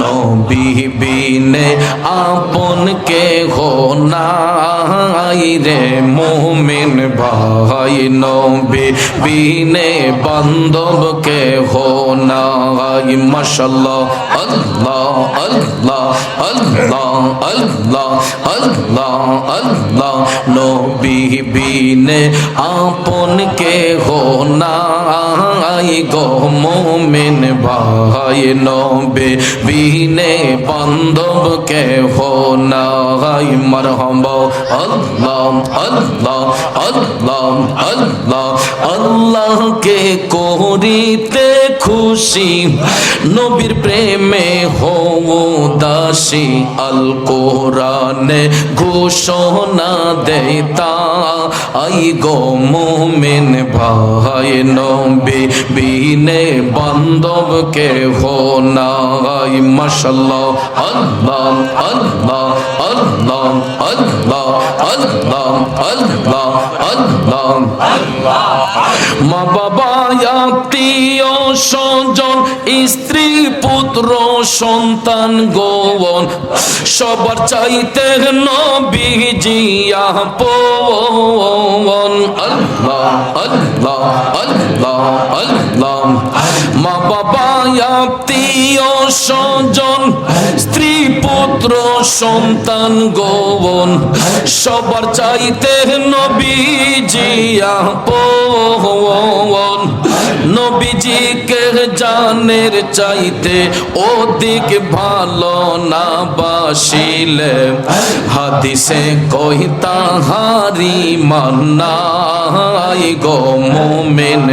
নবী বিনে আপন কে নাই রে মোমিন ভাই নবী বিনে বান্ধব কে নাই মাশাল্লাহ। আল্লাহ আল্লাহ আল্লাহ আল্লাহ আল্লাহ আল্লাহ নবী বিনে আপন কে হো নাই গো মোমিন ভাই নবে বিনে বান্ধব কে হো নাই মরহবা আল্লাহ আল্লাহ আল্লাহ আল্লাহ আল্লাহকে করিতে খুশি নবীর প্রেমে হো দাসী আল কোরআনে ঘোষণা দেতা আই গো মোমেন ভাই নবী বিনে বান্ধব কে হো নাই মাশাল্লাহ আল্লাহ আল্লাহ আল্লাহ আল্লাহ আল্লাহ আল্লাহ আল্লাহ মা বাবা আত্মীয় স্বজন স্ত্রী পুত্র সন্তান গোবন। সবার চাইতে নবীজি আপন আল্লাহ আল্লাহ আল্লাহ আল্লাহ। মা বাবা, আত্মীয় স্বজন, স্ত্রী, পুত্র, সন্তান, গোবন, সবার চাইতে নবীজি আপন। নবীজিকে জানের চাইতে অধিক ভালো না বাসিলে। হাদিসে কহিতা হারি মান্নাই গো মোমেন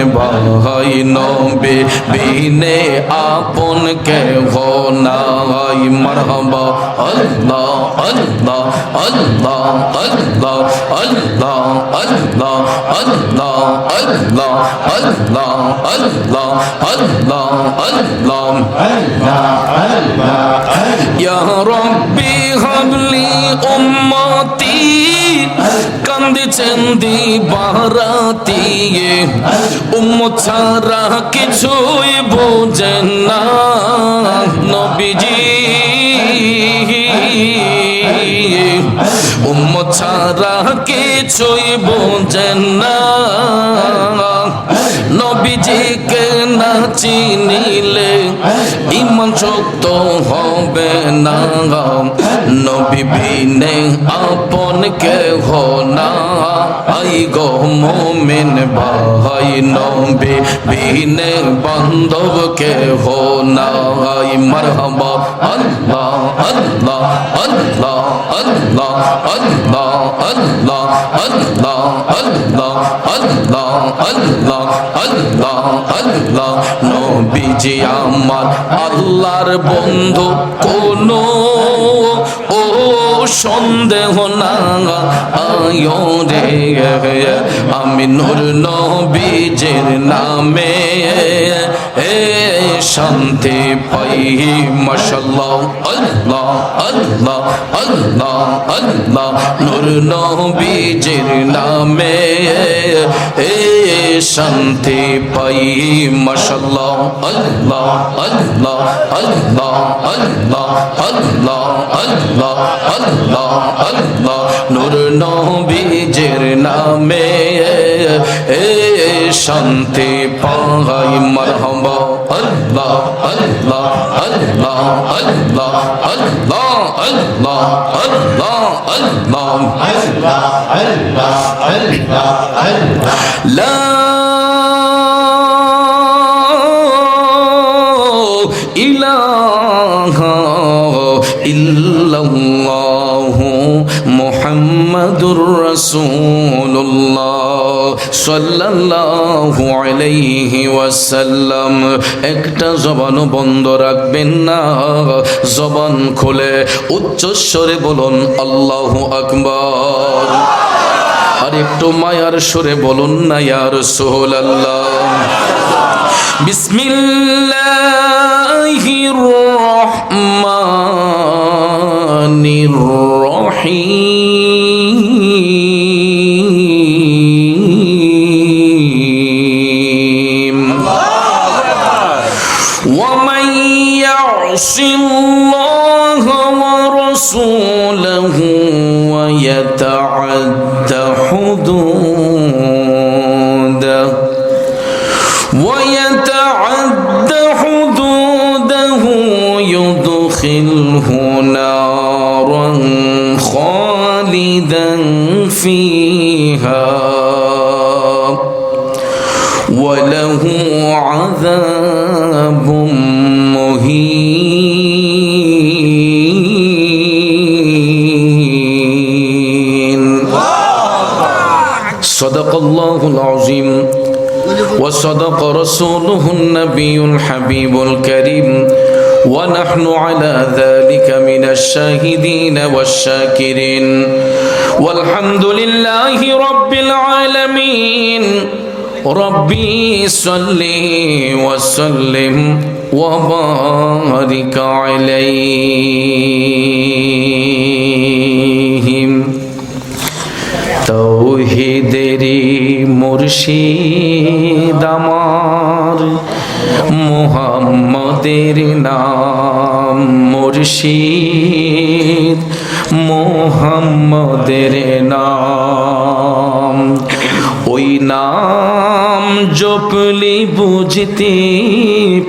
ভাই, নবে বিনে আপন কে হো নাই মারহাবা আল্লাহ আল্লাহ আল্লাহ আল্লাহ আল্লাহ আল্লাহ আল্লাহ আল্লাহ আল্লাহ আল্লাহ আল্লাহ আল্লাহ ইয়া রব্বি কান্দিছেন দিবারাতিয়ে উম্মত ছাড়া কিছুই বোঝেন না। নবীজি উম্মত ছাড়া কিছুই বোঝেন চিনিলে ইমান শক্ত হবে না নবী বিনে আপন কে না আই গো মোমিন ভাই নবী বিনে বান্ধব কে না আই মারহাবা আল্লাহ আল্লাহ আল্লাহ আল্লাহ আল্লাহ আল্লাহ আল্লাহ আল্লাহ আল্লাহ আল্লাহ আল্লাহ আল্লাহ নবীজি আমার আল্লাহর বন্ধু কোন ও সন্দেহ না আয়ো রে, আমি নূর নবীজির নামে, এ শান্তি পাই মাশাল্লাহ আল্লাহ আল্লাহ আল্লাহ আল্লাহ। নূর নবীজির নামে এ শান্তি পাই মাশাল্লাহ আল্লাহ আল্লাহ আল্লাহ আল্লাহ আল্লাহ আল্লাহ আল্লাহ আল্লাহ। নূর নবীজির নামে এ শান্তি পাই মারহাবা আল্লাহ আল্লাহ আল্লাহ আল্লাহ আল্লাহ আল্লাহ আল্লাহ আল্লাহ Allah, Allah, Allah, Allah. لا إله إلا الله মুহাম্মাদুর রাসূলুল্লাহ সাল্লাল্লাহু আলাইহি ওয়াসাল্লাম। একটা জবান বন্ধ রাখবেন না। জবান খুলে উচ্চস্বরে বলুন, আল্লাহু আকবার। আর একটু মায়ার সুরে বলুন না ইয়ার সোহল আল্লাহ বিসমিল্লাহির ومن يعص الله ورسوله ويتعد حدوده ويتعد حدوده يدخله نارا خالدا فيها وله عذاب صدق الله العظيم وصدق رسوله النبي الحبيب الكريم ونحن على ذلك من الشاهدين والشاكرين والحمد لله رب العالمين ربي صل وسلم وبارك عليهم তৌহিদেরি মুর্শিদ আমার। মুহাম্মদের নাম মুর্শিদ। মুহাম্মদের নাম। ওই নাম জপলি বুঝতে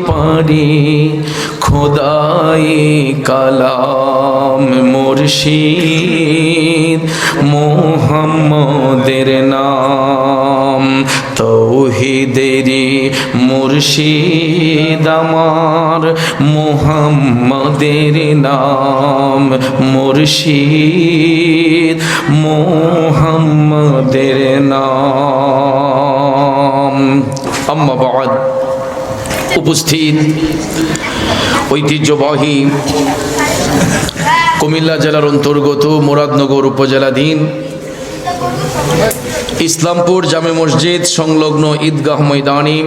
পারি। খোদাই কালাম মুর্শিদ। মোহাম্মদের নাম। তৌহিদেরি মুর্শিদ আমার মোহাম্মদের নাম। মুর্শিদ মোহাম্মদের নাম। আম্মা বাদ। উপস্থিত ঐতিহ্যবাহী কুমিল্লা জেলার অন্তর্গত মুরাদনগর উপজেলাধীন ইসলামপুর জামে মসজিদ সংলগ্ন ঈদগাহ ময়দানি